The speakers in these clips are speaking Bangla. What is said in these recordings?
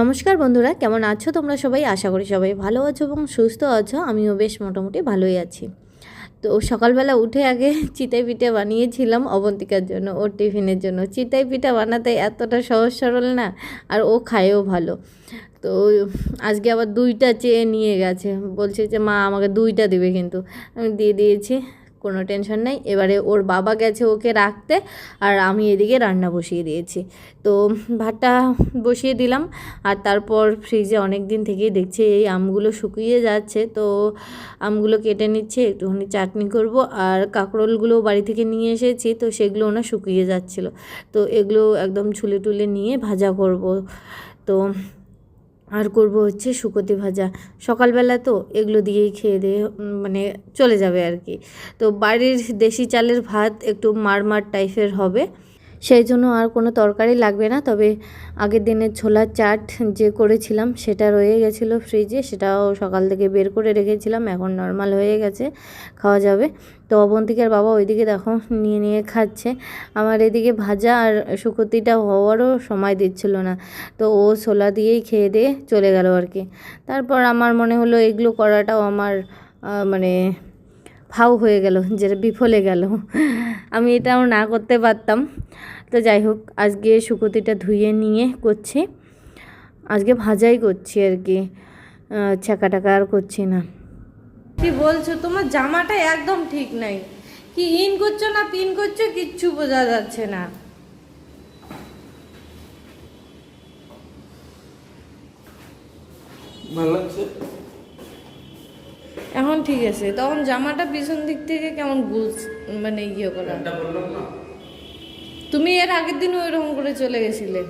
নমস্কার বন্ধুরা, কেমন আছো তোমরা সবাই? আশা করি সবাই ভালো আছো এবং সুস্থ আছো। আমিও বেশ মোটামুটি ভালোই আছি। তো সকালবেলা উঠে আগে চিতাই পিঠা বানিয়েছিলাম অবন্তিকার জন্য, ওর টিফিনের জন্য। চিতাই পিঠা বানাতে এতটা সহজ সরল না, আর ও খায়ও ভালো। তো আজকে আবার দুইটা চেয়ে নিয়ে গেছে। বলছে যে, মা, আমাকে দুইটা দেবে কিন্তু। আমি দিয়ে দিয়েছি। কোনো টেনশন নেই। এবারে ওর বাবা গেছে ওকে রাখতে আর আমি এদিকে রান্না বসিয়ে দিয়েছি। তো ভাতটা বসিয়ে দিলাম আর তারপর ফ্রিজে অনেক দিন থেকেই দেখছি এই আমগুলো শুকিয়ে যাচ্ছে। তো আমগুলো কেটে নিচ্ছে, একটুখানি চাটনি করব আর কাঁকরোলগুলো বাড়ি থেকে নিয়ে এসেছি তো সেগুলো না শুকিয়ে যাচ্ছিল। তো এগুলো একদম ছুলে টুলে নিয়ে ভাজা করব। তো আর করব হচ্ছে শুকোতি ভাজা। সকালবেলা তো এগুলো দিয়েই খেয়ে দিয়ে মানে চলে যাবে আর কি। তো বাড়ির দেশি চালের ভাত একটু মারমার টাইপের হবে। সেই জন্য আর কোনো তরকারি লাগবে না। তবে আগের দিনের ছোলার চাট যে করেছিলাম সেটা রয়ে গেছিল ফ্রিজে সেটাও সকাল থেকে বের করে রেখেছিলাম। এখন নর্মাল হয়ে গেছে, খাওয়া যাবে। তো অবন্তিকার বাবা ওইদিকে দেখো, নিয়ে নিয়ে খাচ্ছে। আমার এদিকে ভাজা আর শুকতিটা হওয়ারও সময় দিচ্ছিল না। তো ও ছোলা দিয়েই খেয়ে দিয়ে চলে গেল আর কি। তারপর আমার মনে হলো এগুলো করাটাও আমার মানে ফাউ হয়ে গেল যেটা বিফলে গেল। আমি এটাও না করতে পারতাম। তো যাই হোক আজকে শুকতিটা ধুয়ে নিয়ে করছি। আজকে ভাজাই করছি আর কি। ছাকা টাকা আর করছি না। কি বলছো? তোমার জামাটা একদম ঠিক নাই। কি ইন করছ না পিন করছ কিচ্ছু বোঝা যাচ্ছে না। ভালো লাগছে? এখন ঠিক আছে তখন জামাটা পিছন দিক থেকে কেমন বুঝ মানে ইয়ে করা। তুমি এর আগের দিন ওইরকম করে চলে গেছিলে।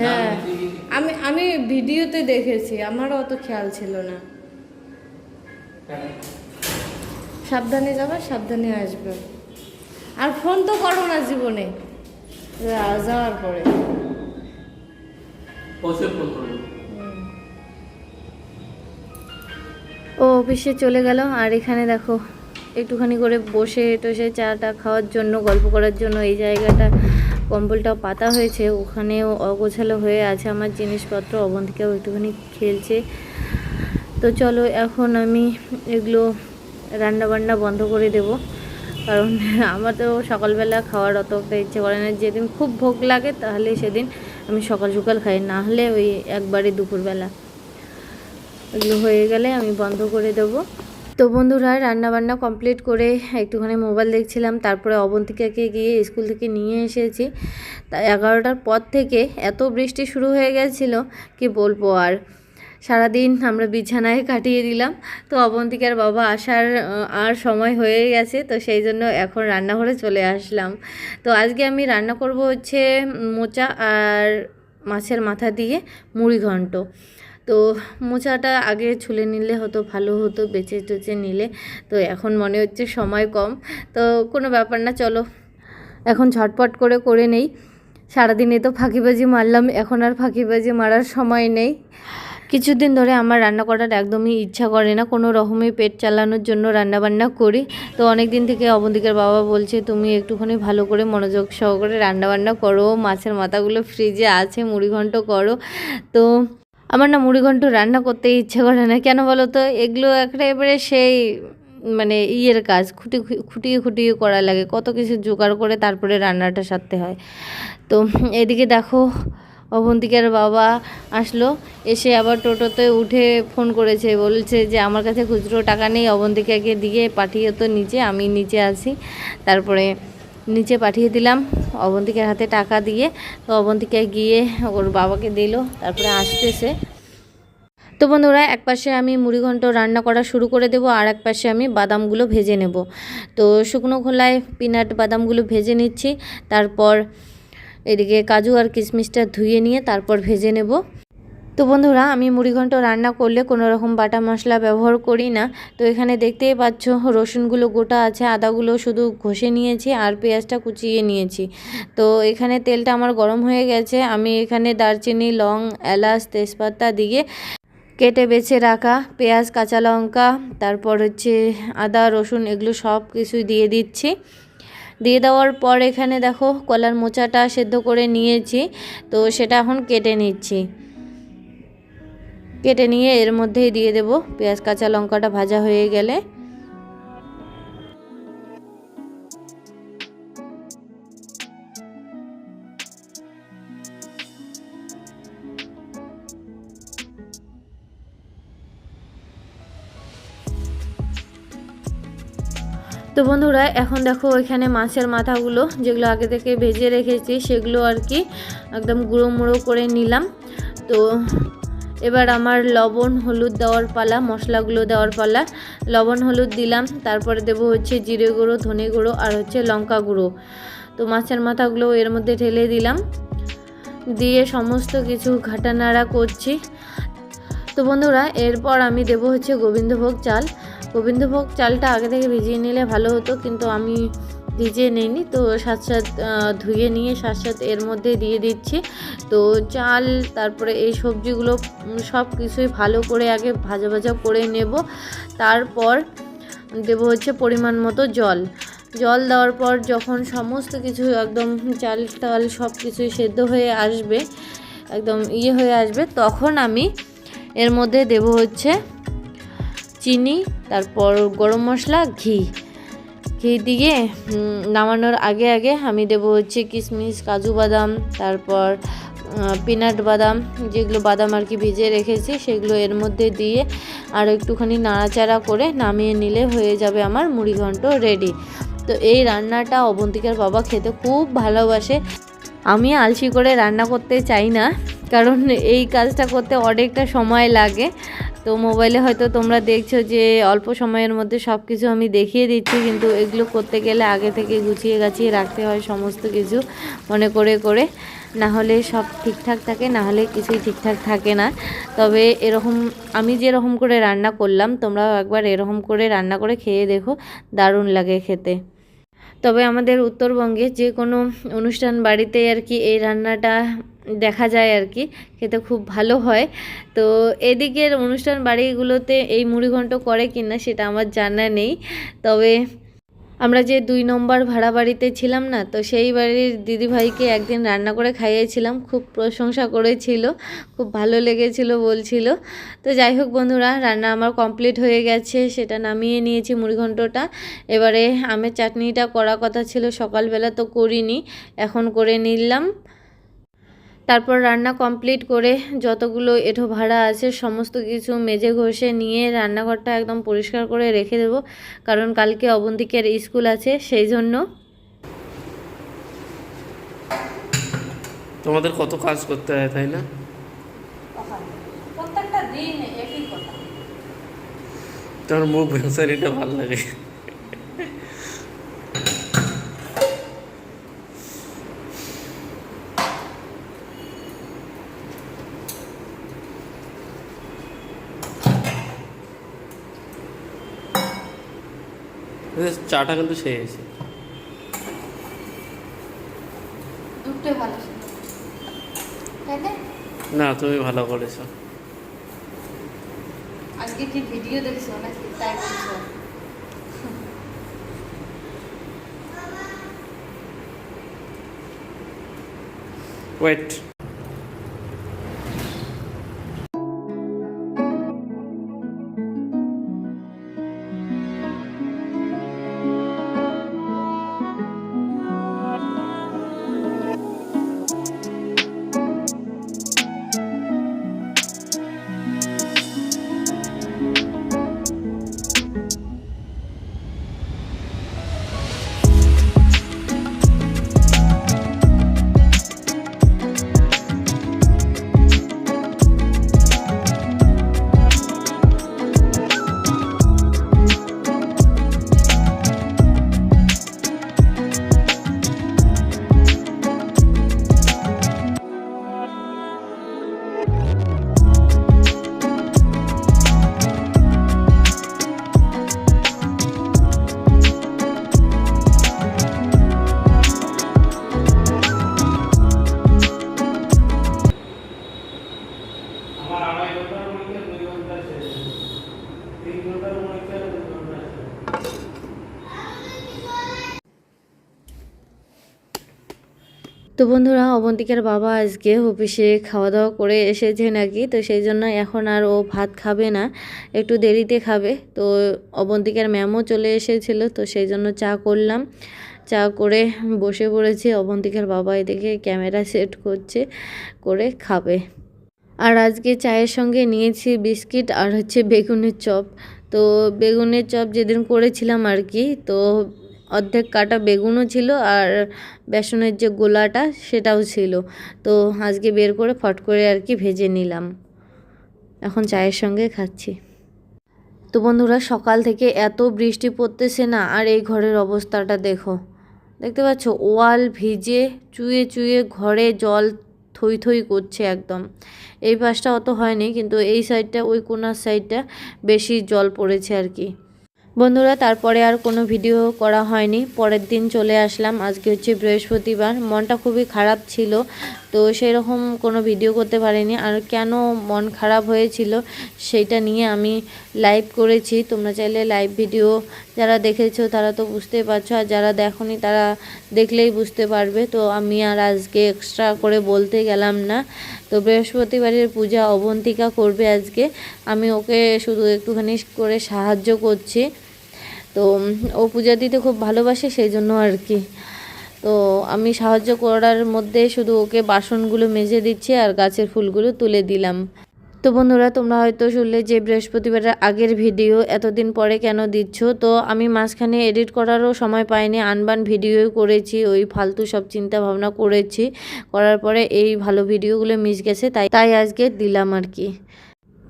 হ্যাঁ আমি আমি ভিডিওতে দেখেছি আমারও অত খেয়াল ছিল না। সাবধানে যাবে সাবধানে আসবে। আর ফোন তো করো না জীবনে। যাওয়ার পরে। ফোন ও অফিসে চলে গেল, আর এখানে দেখো, একটুখানি করে বসে টসে চাটা খাওয়ার জন্য, গল্প করার জন্য এই জায়গাটা, কম্বলটাও পাতা হয়েছে, ওখানেও অগোছালো হয়ে আছে আমার জিনিসপত্র অবন্তিকাও একটুখানি খেলছে। তো চলো, এখন আমি এগুলো রান্না বান্না বন্ধ করে দেব, কারণ আমার তো সকালবেলা খাওয়ার অত একটা ইচ্ছে করে না, যেদিন খুব ভোগ লাগে তাহলে সেদিন আমি সকাল সকাল খাই, না হলে ওই একবারে দুপুরবেলা। এগুলো হয়ে গেলে আমি বন্ধ করে দেব। তো বন্ধুরা রান্না বান্না কমপ্লিট করে একটুখানি মোবাইল দেখছিলাম, তারপরে অবন্তিকাকে গিয়ে স্কুল থেকে নিয়ে এসেছি। তা এগারোটার পর থেকে এত বৃষ্টি শুরু হয়ে গেছিল, কি বলব আর। সারাদিন আমরা বিছানায় কাটিয়ে দিলাম। তো অবন্তিকার বাবা আসার আর সময় হয়ে গেছে, তো সেই জন্য এখন রান্নাঘরে চলে আসলাম। তো আজকে আমি রান্না করব হচ্ছে মোচা আর মাছের মাথা দিয়ে মুড়ি ঘন্ট। তো মোচাটা আগে ছুলে নিলে হতো, ভালো হতো বেছে টেচে নিলে। তো এখন মনে হচ্ছে সময় কম। তো কোনো ব্যাপার না, চলো। এখন ঝটপট করে করে নেই। সারাদিনে তো ফাঁকিবাজি মারলাম, এখন আর ফাঁকিবাজি মারার সময় নেই। কিছুদিন ধরে আমার রান্না করার একদমই ইচ্ছা করে না, কোনো রকমই পেট চালানোর জন্য রান্না বান্না করি। তো অনেক দিন থেকে অবন্তিকার বাবা বলছে, তুমি একটুখানি ভালো করে মনোযোগ সহকারে রান্না বান্না করো, মাছের মাথাগুলো ফ্রিজে আছে মুড়িঘণ্ট করো। তো আমার না মুড়িঘণ্ট রান্না করতে ইচ্ছে করে না। কেন বলো তো? এগুলো একেবারে সেই মানে ইয়ের কাজ, খুঁটি খুঁটিয়ে খুঁটিয়ে করা লাগে। কত কিছু জোগাড় করে তারপরে রান্নাটা সারতে হয়। তো এদিকে দেখো, অবন্তিকার বাবা আসলো। এসে আবার টোটোতে উঠে ফোন করেছে। বলছে যে, আমার কাছে খুচরো টাকা নেই, অবন্তিকাকে দিয়ে পাঠিয়ে তো নিচে, আমি নিচে আছি। তারপরে নিচে পাঠিয়ে দিলাম। অবন্তিকার হাতে টাকা দিয়ে তো অবন্তিকা গিয়ে ওর বাবাকে দিল, তারপরে আসতেছে। তো বন্ধুরা, এক পাশে আমি মুড়িঘণ্ট রান্না করা শুরু করে দেব, আর এক পাশে আমি বাদামগুলো ভেজে নেব। তো শুকনো খোলায় পিনাট বাদামগুলো ভেজে নিচ্ছি, তারপর এদিকে কাজু আর কিশমিশটা ধুয়ে নিয়ে তারপর ভেজে নেব। তো বন্ধুরা, আমি মুড়িঘণ্ট রান্না করলে কোনো রকম বাটা মশলা ব্যবহার করি না। তো এখানে দেখতেই পাচ্ছ, রসুনগুলো গোটা আছে, আদাগুলো শুধু ঘষে নিয়েছি আর পেঁয়াজটা কুচিয়ে নিয়েছি। তো এখানে তেলটা আমার গরম হয়ে গেছে, আমি এখানে দারচিনি, লং, এলাচ, তেজপাতা দিয়ে কেটে বেছে রাখা পেঁয়াজ, কাঁচা লঙ্কা, তারপর হচ্ছে আদা, রসুন, এগুলো সব কিছুই দিয়ে দিচ্ছি। দিয়ে দেওয়ার পর এখানে দেখো, কলার মোচাটা সেদ্ধ করে নিয়েছি, তো সেটা এখন কেটে নিচ্ছি। কেটে নিয়ে এর মধ্যেই দিয়ে দেব। পেঁয়াজ, কাঁচা লঙ্কাটা ভাজা হয়ে গেলে। তো বন্ধুরা, এখন দেখো ওইখানে মাছের মাথাগুলো যেগুলো আগে থেকে ভেজে রেখেছি, সেগুলো আর কি একদম গুঁড়ো মুড়ো করে নিলাম। তো এবার আমার লবণ, হলুদ দেওয়ার পালা, মশলাগুলো দেওয়ার পালা। লবণ, হলুদ দিলাম, তারপরে দেবো হচ্ছে জিরে গুঁড়ো, ধনে গুঁড়ো আর হচ্ছে লঙ্কা গুঁড়ো। তো মাছের মাথাগুলো এর মধ্যে ঢেলে দিলাম। দিয়ে সমস্ত কিছু ঘাটানাড়া করছি। তো বন্ধুরা, এরপর আমি দেবো হচ্ছে গোবিন্দভোগ চাল। গোবিন্দভোগ চালটা আগে থেকে ভিজিয়ে নিলে ভালো হতো, কিন্তু আমি ভিজিয়ে নিইনি, তো সাথ সাথ ধুয়ে নিয়ে সাথ সাথ এর মধ্যে দিয়ে দিচ্ছি। তো চাল, তারপরে এই সবজিগুলো সব কিছুই ভালো করে আগে ভাজা ভাজা করে নেব। তারপর দেবো হচ্ছে পরিমাণ মতো জল। জল দেওয়ার পর যখন সমস্ত কিছু একদম চাল টাল সব কিছুই সেদ্ধ হয়ে আসবে, একদম ইয়ে হয়ে আসবে, তখন আমি এর মধ্যে দেব হচ্ছে চিনি, তারপর গরম মশলা, ঘি। ঘি দিয়ে নামানোর আগে আগে আমি দেব হচ্ছে কিশমিশ কাজু বাদাম, তারপর পিনাট বাদাম, যেগুলো বাদাম আর কি ভিজে রেখেছি সেগুলো এর মধ্যে দিয়ে আর একটুখানি নাড়াচাড়া করে নামিয়ে নিলে হয়ে যাবে আমার মুড়িঘণ্ট রেডি তো এই রান্নাটা অবন্তিকার বাবা খেতে খুব ভালোবাসে। আমি আলসি করে রান্না করতে চাই না, কারণ এই কাজটা করতে অনেকটা সময় লাগে। তো মোবাইলে হয়তো তোমরা দেখছ যে অল্প সময়ের মধ্যে সব কিছু আমি দেখিয়ে দিচ্ছি, কিন্তু এগুলো করতে গেলে আগে থেকে গুছিয়ে গাছিয়ে রাখতে হয় সমস্ত কিছু মনে করে করে। না হলে সব ঠিকঠাক থাকে, না হলে কিছুই ঠিকঠাক থাকে না। তবে এরকম আমি যেরকম করে রান্না করলাম, তোমরাও একবার এরকম করে রান্না করে খেয়ে দেখো, দারুণ লাগে খেতে। তবে আমাদের উত্তরবঙ্গে যে কোনো অনুষ্ঠান বাড়িতে আর কি এই রান্নাটা দেখা যায় আর কি, খেতে খুব ভালো হয়। তো এদিকের অনুষ্ঠান বাড়িগুলোতে এই মুড়িঘণ্ট করে কিনা সেটা আমার জানা নেই। তবে আমরা যে দুই নম্বর ভাড়া বাড়িতে ছিলাম না, তো সেই বাড়ির দিদিভাইকে একদিন রান্না করে খাইয়েছিলাম। খুব প্রশংসা করেছিল, খুব ভালো লেগেছিল বলছিল। তো যাই হোক বন্ধুরা, রান্না আমার কমপ্লিট হয়ে গেছে, সেটা নামিয়ে নিয়েছি মুড়িঘণ্টটা। এবারে আমের চাটনিটা করা কথা ছিল, সকালবেলা তো করিনি, এখন করে নিলাম। তারপর রান্না কমপ্লিট করে যতগুলো এঁঠো ভাড়া আছে সমস্ত কিছু মেজে ঘষে নিয়ে রান্নাঘরটা একদম পরিষ্কার করে রেখে দেব। কারণ কালকে অবন্তিকের স্কুল আছে সেই জন্য। তোমাদের কত কাজ করতে হয় তাই না? প্রত্যেকটা দিন একই কথা। তোমার মুখ ভেসারিটা ভালো লাগে। চাটা কিন্তু ভালো না? না তুমি ভালো করেছ। আজকে কি ভিডিও দেখছ নাকি? তাই বলছো। ওয়েট তো বন্ধুরা, অবন্তিকার বাবা আজকে অফিসে খাওয়া দাওয়া করে এসেছে নাকি তো সেই জন্য এখন আর ও ভাত খাবে না, একটু দেরিতে খাবে। তো অবন্তিকার ম্যামও চলে এসেছিল, তো সেই জন্য চা করলাম। চা করে বসে পড়েছে। অবন্তিকার বাবা এদিকে ক্যামেরা সেট করছে, করে খাবে। আর আজকে চায়ের সঙ্গে নিয়েছি বিস্কিট আর হচ্ছে বেগুনের চপ। তো বেগুনের চপ যেদিন করেছিলাম আর কি, তো অর্ধেক কাটা বেগুনও ছিল আর বেসনের যে গোলাটা সেটাও ছিল। তো আজকে বের করে ফট করে আর কি ভেজে নিলাম। এখন চায়ের সঙ্গে খাচ্ছি। তো বন্ধুরা, সকাল থেকে এত বৃষ্টি পড়তেছে না, আর এই ঘরের অবস্থাটা দেখো। দেখতে পাচ্ছ, ওয়াল ভিজে চুয়ে চুয়ে ঘরে জল থই থই করছে একদম। এই পাশটা অত হয়নি, কিন্তু এই সাইডটা ওই কোনার সাইডটা বেশি জল পড়েছে আর কি। বন্ধুরা, তারপরে আর কোনো ভিডিও করা হয়নি। পরের দিন চলে আসলাম। আজকে হচ্ছে বৃহস্পতিবার। মনটা খুবই খারাপ ছিল, তো সেই রকম কোনো ভিডিও করতে পারিনি। আর কেন মন খারাপ হয়েছিল সেইটা নিয়ে আমি লাইভ করেছি। তোমরা চাইলে লাইভ ভিডিও যারা দেখেছ, তারা তো বুঝতেই পারছ। আর যারা দেখোনি, তারা দেখলেই বুঝতে পারবে। তো আমি আর আজকে এক্সট্রা করে বলতে গেলাম না। তো বৃহস্পতিবারের পূজা অবন্তিকা করবে আজকে। আমি ওকে শুধু একটুখানি করে সাহায্য করছি। তো ও পূজা দিতে খুব ভালোবাসে সেই জন্য আর কি। তো আমি সাহায্য করার মধ্যে শুধু ওকে বাসনগুলো মেজে দিচ্ছি আর গাছের ফুলগুলো তুলে দিলাম। তো বন্ধুরা, তোমরা হয়তো শুনলে যে বৃহস্পতিবারের আগের ভিডিও, এতদিন পরে কেন দিচ্ছ? তো আমি মাঝখানে এডিট করারও সময় পাইনি, আনবান ভিডিও করেছি, ওই ফালতু সব চিন্তা ভাবনা করেছি। করার পরে এই ভালো ভিডিওগুলো মিস গেছে, তাই তাই আজকে দিলাম আর কি।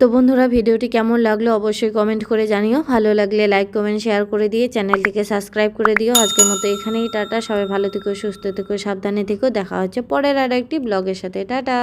তো বন্ধুরা, ভিডিওটি কেমন লাগল অবশ্যই কমেন্ট করে জানিও। ভালো লাগলে লাইক কমেন্ট শেয়ার করে দিয়ে চ্যানেলটিকে সাবস্ক্রাইব করে দিও। আজকের মতো এখানেই টাটা। সবাই ভালো থেকো, সুস্থ থেকো, সাবধানে থেকো। দেখা হচ্ছে পরের আর একটি ব্লগের সাথে। টাটা!